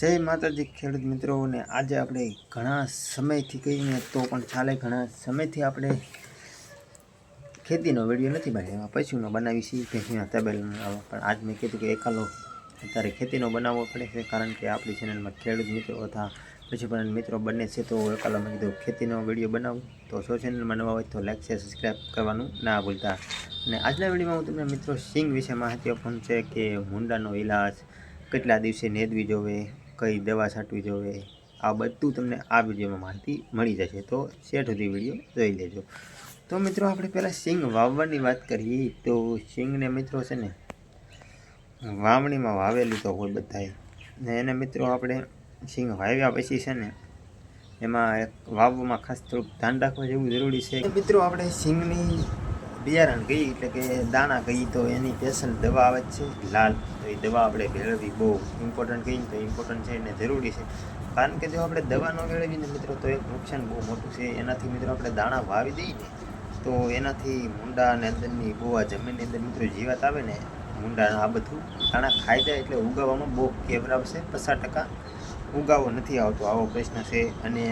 જય માતાજી ખેડૂત મિત્રોને આજે આપણે ઘણા સમયથી કહીને તો પણ ચાલે, ઘણા સમયથી આપણે ખેતીનો વીડિયો નથી બનાવ્યો. એમાં પશુનો બનાવી છીએ, ભેંસના તબેલાનો પણ આજ મેં કીધું કે એકાલો અત્યારે ખેતીનો બનાવવો પડે છે, કારણ કે આપણી ચેનલમાં ખેડૂત મિત્રો તથા પશુપાલન મિત્રો બંને છે, તો એકાલો મેં કીધું ખેતીનો વીડિયો બનાવું. તો સો ચેનલમાં નવા હોય તો લાઈક, શેર સબસ્ક્રાઈબ કરવાનું ના ભૂલતા. અને આજના વિડીયોમાં હું તમને મિત્રો સિંગ વિશે માહિતી આપવાનું છે કે મુંડાનો ઇલાજ કેટલા દિવસે નેદવી જોવે કઈ દવા છાંટવી જોવે આ બધું તમને આ વિડીયોમાં માહિતી મળી જશે. તો શેઠ સુધી વીડિયો જોઈ લેજો. તો મિત્રો, આપણે પહેલાં સિંગ વાવવાની વાત કરીએ. તો સિંગને મિત્રો છે ને, વાવણીમાં વાવેલી તો હોય બધાએ ને એને મિત્રો આપણે સિંગ વાવ્યા પછી છે ને, એમાં વાવવામાં ખાસ થોડુંક ધ્યાન રાખવા જેવું જરૂરી છે. મિત્રો, આપણે સિંગની બિયારણ ગઈ, એટલે કે દાણા ગઈ, તો એની સ્પેશિયલ દવા આવે છે, લાલ. તો એ દવા આપણે ભેળવવી બહુ ઇમ્પોર્ટન્ટ કહીએ તો ઇમ્પોર્ટન્ટ છે અને જરૂરી છે. કારણ કે જો આપણે દવા ન ભેળવીને મિત્રો, તો એક નુકસાન બહુ મોટું છે. એનાથી મિત્રો આપણે દાણા વાવી દઈએ ને, તો એનાથી મુંડા અને અંદરની ગોવા જમીનની અંદર મિત્રો જીવાત આવે ને, મુંડા આ બધું દાણા ખાઈ જાય એટલે ઉગાવવામાં બહુ કેવરાવશે પચાસ ટકા ઉગાવો નથી આવતો, આવો પ્રશ્ન છે. અને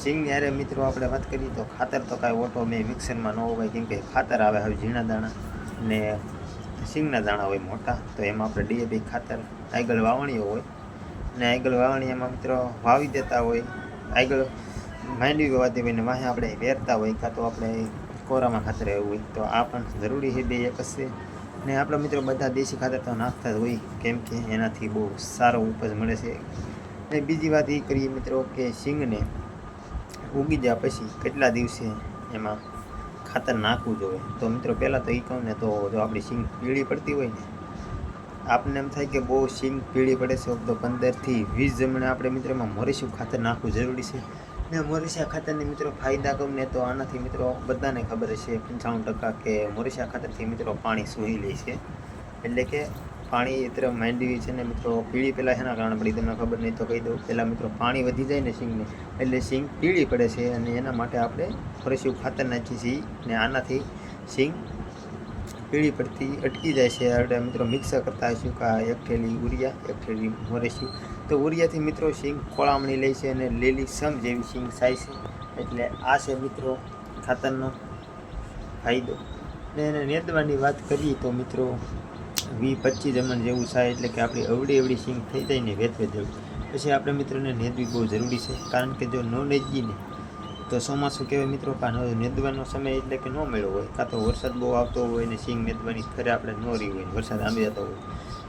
સિંગ યારે મિત્રો આપણે વાત કરીએ તો ખાતર તો કાંઈ ઓટો મેં મિક્સરમાં ન હોય, કેમ કે ખાતર આવે હવે ઝીણા દાણા ને સિંગના દાણા હોય મોટા, તો એમાં આપણે ડીએપી ખાતર, આગળ વાવણીઓ હોય. ને આગળ વાવણી એમાં મિત્રો વાવી દેતા હોય, આગળ માંડવી વાવતી હોય ને વાહે આપણે વેરતા હોય, કાં તો આપણે કોરામાં ખાતર એવું હોય, તો આ પણ જરૂરી છે બે એક જ છે. ને આપણા મિત્રો બધા દેશી ખાતર તો નાખતા જ હોય, કેમ કે એનાથી બહુ સારો ઉપજ મળે છે. ને બીજી વાત એ કરીએ મિત્રો કે સિંગને ઉગી જાય પછી કેટલા દિવસે એમાં ખાતર નાખવું જોઈએ? તો મિત્રો, પહેલાં તો એ કહું ને, તો જો આપણી સિંગ પીળી પડતી હોય ને, આપને એમ થાય કે બહુ સિંગ પીળી પડે છે, તો પંદરથી વીસ જમણે આપણે મિત્રો એમાં મોરેશિયું ખાતર નાખવું જરૂરી છે. ને મોરેશિયા ખાતરની મિત્રો ફાયદા કહું ને, તો આનાથી મિત્રો બધાને ખબર છે પંચાણું ટકા કે મોરેશિયા ખાતરથી મિત્રો પાણી સૂઈ લે છે. એટલે કે પાણી અત્યારે માંડવી છે ને મિત્રો, પીળી પહેલાં એના કારણે પડી, તમને ખબર નહીં તો કહી દઉં. પહેલાં મિત્રો, પાણી વધી જાય ને સિંગને, એટલે સિંગ પીળી પડે છે અને એના માટે આપણે ફરીશું ખાતર નાખીએ છીએ ને આનાથી સિંગ પીળી પડતી અટકી જાય છે. આપણે મિત્રો મિક્સ કરતા હશું કે એક થેલી ઉરિયા, એક થેલી મોરેશું તો ઉરિયાથી મિત્રો સિંગ કોળામણી લે છે અને લીલી સમ જેવી સિંગ થાય છે. એટલે આ છે મિત્રો ખાતરનો ફાયદો. ને એને નેદવાની વાત કરીએ તો મિત્રો વી પચીસ જમણ જેવું થાય એટલે કે આપણી અવડી અવડી સિંગ થઈ જાય ને વેચવે જેવું પછી આપણે મિત્રોને નેદવી બહુ જરૂરી છે. કારણ કે જો ન નેદીએ ને તો ચોમાસું કહેવાય મિત્રો કાં નેદવાનો સમય એટલે કે ન મળ્યો હોય. કાં તો વરસાદ બહુ આવતો હોય ને સિંગ નેદવાની ફરે આપણે ન રહી હોય વરસાદ આંબી જતો હોય.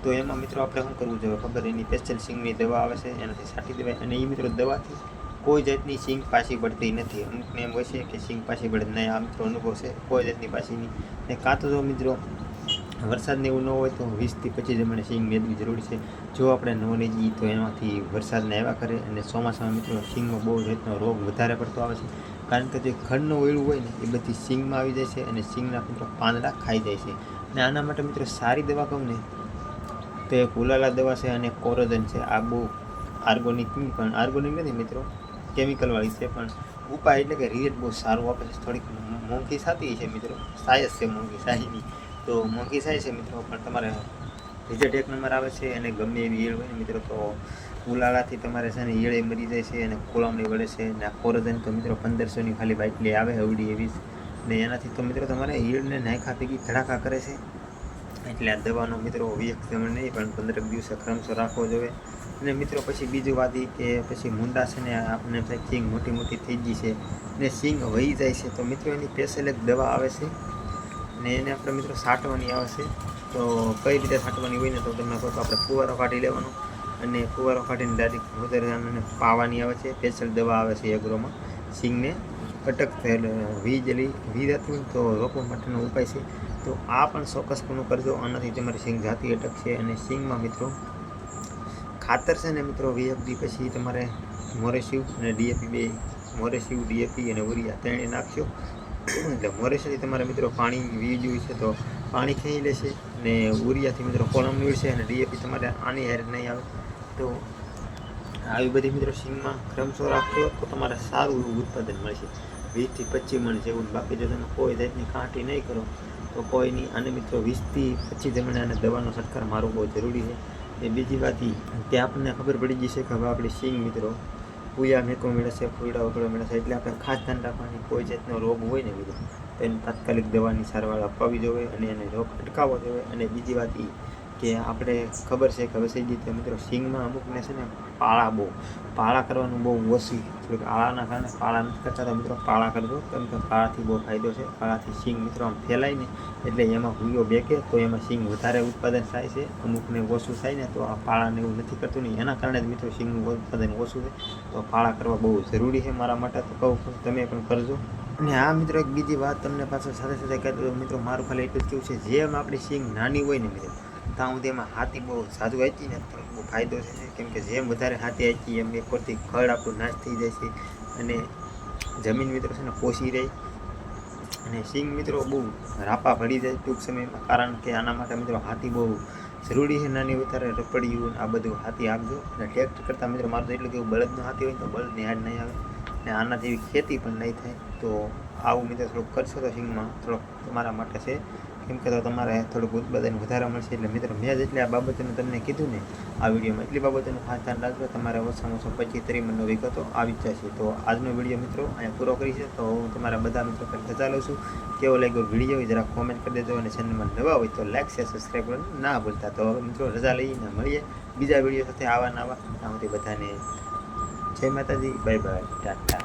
તો એમાં મિત્રો આપણે શું કરવું જોઈએ ખબર? એની સ્પેશિયલ સિંગની દવા આવે છે, એનાથી છાંટી દેવાય. અને એ મિત્રો દવાથી કોઈ જાતની સિંગ પાછી પડતી નથી. અમુકને એમ હોય છે કે સિંગ પાછી પડે. નહીં, આ મિત્રો અનુભવ છે. કોઈ જાતની પાછી નહીં. ને કાં તો જો મિત્રો વરસાદને એવું ન હોય તો વીસથી પચીસ જમણે સિંગ મેળવી જરૂરી છે. જો આપણે ન લેજઈએ તો એમાંથી વરસાદને આવ્યા કરે અને ચોમાસામાં મિત્રો સિંગમાં બહુ રીતનો રોગ વધારે પડતો આવે છે. કારણ કે જે ખંડનું ઓયળું હોય ને એ બધી સિંગમાં આવી જાય છે અને સિંગના મિત્રો પાંદડા ખાઈ જાય છે. અને આના માટે મિત્રો સારી દવા કહું ને તો એક ઉલાલા દવા છે અને કોરોજન છે. આ બહુ આર્ગોનિક પણ આર્ગોનિક નથી મિત્રો કેમિકલવાળી છે. પણ ઉપાય એટલે કે રિઝલ્ટ બહુ સારું આપે છે. થોડીક મોંઘી થતી છે મિત્રો, સાયસ છે મોંઘી સાહીની તો મોંઘી થાય છે મિત્રો, પણ તમારે રિઝલ્ટ એક નંબર આવે છે અને ગમે એવી ઈયળ હોય ને મિત્રો, તો ઉલાળાથી તમારે છે ને ઈયળે મરી જાય છે અને કોળમણી વળે છે અને આ કોરોજન તો મિત્રો પંદરસોની ખાલી બાટલી આવે અવડી એવી ને એનાથી તો મિત્રો તમારે ઈયળને નાયખા ભેગી ધડાકા કરે છે. એટલે આ દવાનો મિત્રો વીક તમે નહીં, પણ પંદર દિવસે ક્રમશો રાખવો જોઈએ અને મિત્રો પછી બીજું વાત એ કે પછી મુંડા છે ને આપણે થાય સિંગ મોટી મોટી થઈ ગઈ છે. ને સિંગ વહી જાય છે. તો મિત્રો એની સ્પેશિયલ એક દવા આવે છે. ને એને આપણે મિત્રો છાંટવાની આવે છે તો કઈ રીતે છાંટવાની હોય ને તો તમને કહો તો આપણે ફુવારો કાઢી લેવાનો અને ફુવારો કાઢીને ડાયરેક્ટ અને પાવાની આવે છે. સ્પેશિયલ દવા આવે છે એગ્રોમાં. સિંગને અટક થયેલ વીજલી વીજ હતું તો રોકવા માટેનો ઉપાય છે. તો આ પણ ચોક્કસપણું કરજો. આનાથી તમારી સિંગ જાતી અટકશે અને સિંગમાં મિત્રો ખાતર છે ને મિત્રો, વીએફડી પછી તમારે મોરેશિવ અને ડીએપી બે મોરેશિવ ડીએપી અને ઉરિયા ત્રણે નાખશો એટલે મોરેશિવથી તમારા મિત્રો પાણી વી હોય છે તો પાણી ખેંચી લેશે અને ઉરિયાથી મિત્રો કોલમ નીવડશે અને ડીએપી તમારે આની હેર નહીં આવે. તો આવી બધી મિત્રો સિંગમાં ક્રમશો રાખશો તો તમારે સારું એવું ઉત્પાદન મળશે. વીસથી પચીસ મણ જેવું. બાકી જો તમે કોઈ જાતની કાંટી નહીં કરો તો કોઈ નહીં અને મિત્રો વીસથી પચીસ જમણે અને દવાનો છંટકાર મારવો બહુ જરૂરી છે. એ બીજી વાત એ કે આપણને ખબર પડી જશે કે હવે આપણી સિંગ મિત્રો પૂયા મેકો મળે છે, ફૂલડા વગડો મળે એટલે આપણે ખાસ ધ્યાન રાખવાની કોઈ જાતનો રોગ હોય ને બીજો તો એને તાત્કાલિક દવાની સારવાર અપાવી જોઈએ અને એને રોગ અટકાવવો જોઈએ અને બીજી વાત એ કે આપણે ખબર છે કે વસઈ રીતે મિત્રો સિંગમાં અમુકને છે ને પાળા બહુ, પાળા કરવાનું બહુ ઓછી. થોડીક આળાના કારણે પાળા નથી કરતા. તો મિત્રો, પાળા કરજો. કેમ કે પાળાથી બહુ ફાયદો છે. પાળાથી સિંગ મિત્રો આમ ફેલાય ને એટલે એમાં હુયો બેકે, તો એમાં સિંગ વધારે ઉત્પાદન થાય છે. અમુકને ઓછું થાય ને, તો આ પાળાને એવું નથી કરતું ને. એના કારણે જ મિત્રો સિંગનું ઉત્પાદન ઓછું છે. તો પાળા કરવા બહુ જરૂરી છે મારા માટે. તો કહું તમે પણ કરજો. અને આ મિત્રો એક બીજી વાત તમને પાછળ સાથે સાથે કહી દઉં. મિત્રો, મારું ખાલી એટલું જ કેવું છે. જેમ આપણી સિંગ નાની હોય ને, મિત્રો ત્યાં સુધી એમાં હાથી બહુ સાદું આપી ને બહુ ફાયદો છે. કેમ કે જેમ વધારે હાથી આપી એમ એક પરથી ખડ આપણું નાશ થઈ જાય છે અને જમીન મિત્રો છે ને પોષી રહે. અને સિંગ મિત્રો બહુ રાપા ભળી જાય ટૂંક સમયમાં, કારણ કે આના માટે મિત્રો હાથી બહુ જરૂરી છે નાની વધારે રપડિયું આ બધું હાથી આપજો. અને ટ્રેક્ટર કરતાં મિત્રો મારું તો એટલું કેવું બળદનો હાથી હોય તો બળદની હાડ નહીં આવે. અને આના જેવી ખેતી પણ નહીં થાય. તો આવું મિત્રો થોડુંક કરશો તો સિંગમાં થોડોક તમારા માટે છે. કેમ કે તો તમારે થોડુંક ઉત્પાદન વધારે મળશે એટલે મિત્રો મેં જેટલી આ બાબતોનું તમને કીધું ને, આ વિડીયોમાં એટલી બાબતોનું ખાસ ધ્યાન રાખજો. તમારે ઓછામાં ઓછો પચીસ ત્રીસ મહિનો વિગતો આવી જ જશે. તો આજનો વીડિયો મિત્રો અહીંયા પૂરો કરી છે તો હું તમારા બધા મિત્રો પર રજા લઉં છું. કેવો લાગ્યો વીડિયો જરા કોમેન્ટ કરી દેજો અને ચેનલમાં નવા હોય તો લાઈક શેર સબસ્ક્રાઈબ કરવાનું ના ભૂલતા. તો હવે મિત્રો રજા લઈને મળીએ બીજા વીડિયો સાથે આવા નવા. ત્યાં સુધી બધાને જય માતાજી. Bye bye. ટાટા.